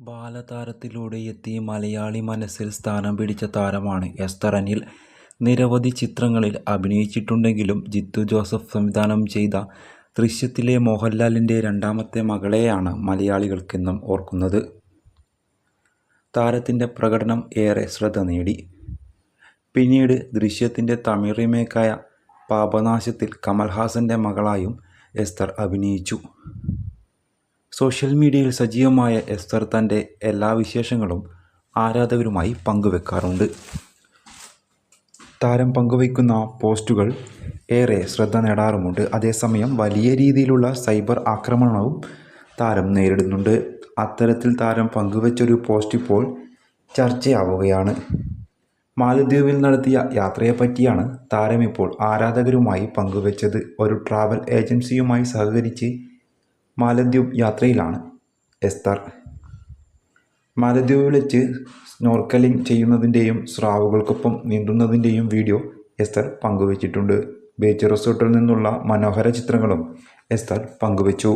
ബാലതാരത്തിലൂടെ എത്തി മലയാളി മനസ്സിൽ സ്ഥാനം പിടിച്ച താരമാണ് എസ്തർ അനിൽ. നിരവധി ചിത്രങ്ങളിൽ അഭിനയിച്ചിട്ടുണ്ടെങ്കിലും ജിത്തു ജോസഫ് സംവിധാനം ചെയ്ത ദൃശ്യത്തിലെ മോഹൻലാലിന്റെ രണ്ടാമത്തെ മകളെയാണ് മലയാളികൾക്കെന്നും ഓർക്കുന്നത്. താരത്തിന്റെ പ്രകടനം ഏറെ ശ്രദ്ധ നേടി. പിന്നീട് ദൃശ്യത്തിന്റെ തമിഴ് റീമേക്കായ പാപനാശത്തിൽ കമൽഹാസന്റെ മകളായും എസ്തർ അഭിനയിച്ചു. സോഷ്യൽ മീഡിയയിൽ സജീവമായ എസ്തർ തന്റെ എല്ലാ വിശേഷങ്ങളും ആരാധകരുമായി പങ്കുവെക്കാറുണ്ട്. താരം പങ്കുവയ്ക്കുന്ന പോസ്റ്റുകൾ ഏറെ ശ്രദ്ധ നേടാറുമുണ്ട്. അതേസമയം വലിയ രീതിയിലുള്ള സൈബർ ആക്രമണവും താരം നേരിടുന്നുണ്ട്. അത്തരത്തിൽ താരം പങ്കുവച്ചൊരു പോസ്റ്റ് ഇപ്പോൾ ചർച്ചയാവുകയാണ്. മാലദ്വീപിൽ നടത്തിയ യാത്രയെപ്പറ്റിയാണ് താരം ഇപ്പോൾ ആരാധകരുമായി പങ്കുവച്ചത് ഒരു ട്രാവൽ ഏജൻസിയുമായി സഹകരിച്ച് മാലദ്വീപ് യാത്രയിലാണ് എസ്തർ. മാലദ്വീപിൽ വെച്ച് സ്നോർക്കലിംഗ് ചെയ്യുന്നതിന്റെയും സ്രാവുകൾക്കൊപ്പം നീന്തുന്നതിന്റെയും വീഡിയോ എസ്തർ പങ്കുവച്ചിട്ടുണ്ട് ബീച്ച് റിസോർട്ടിൽ നിന്നുള്ള മനോഹര ചിത്രങ്ങളും എസ്തർ പങ്കുവെച്ചു.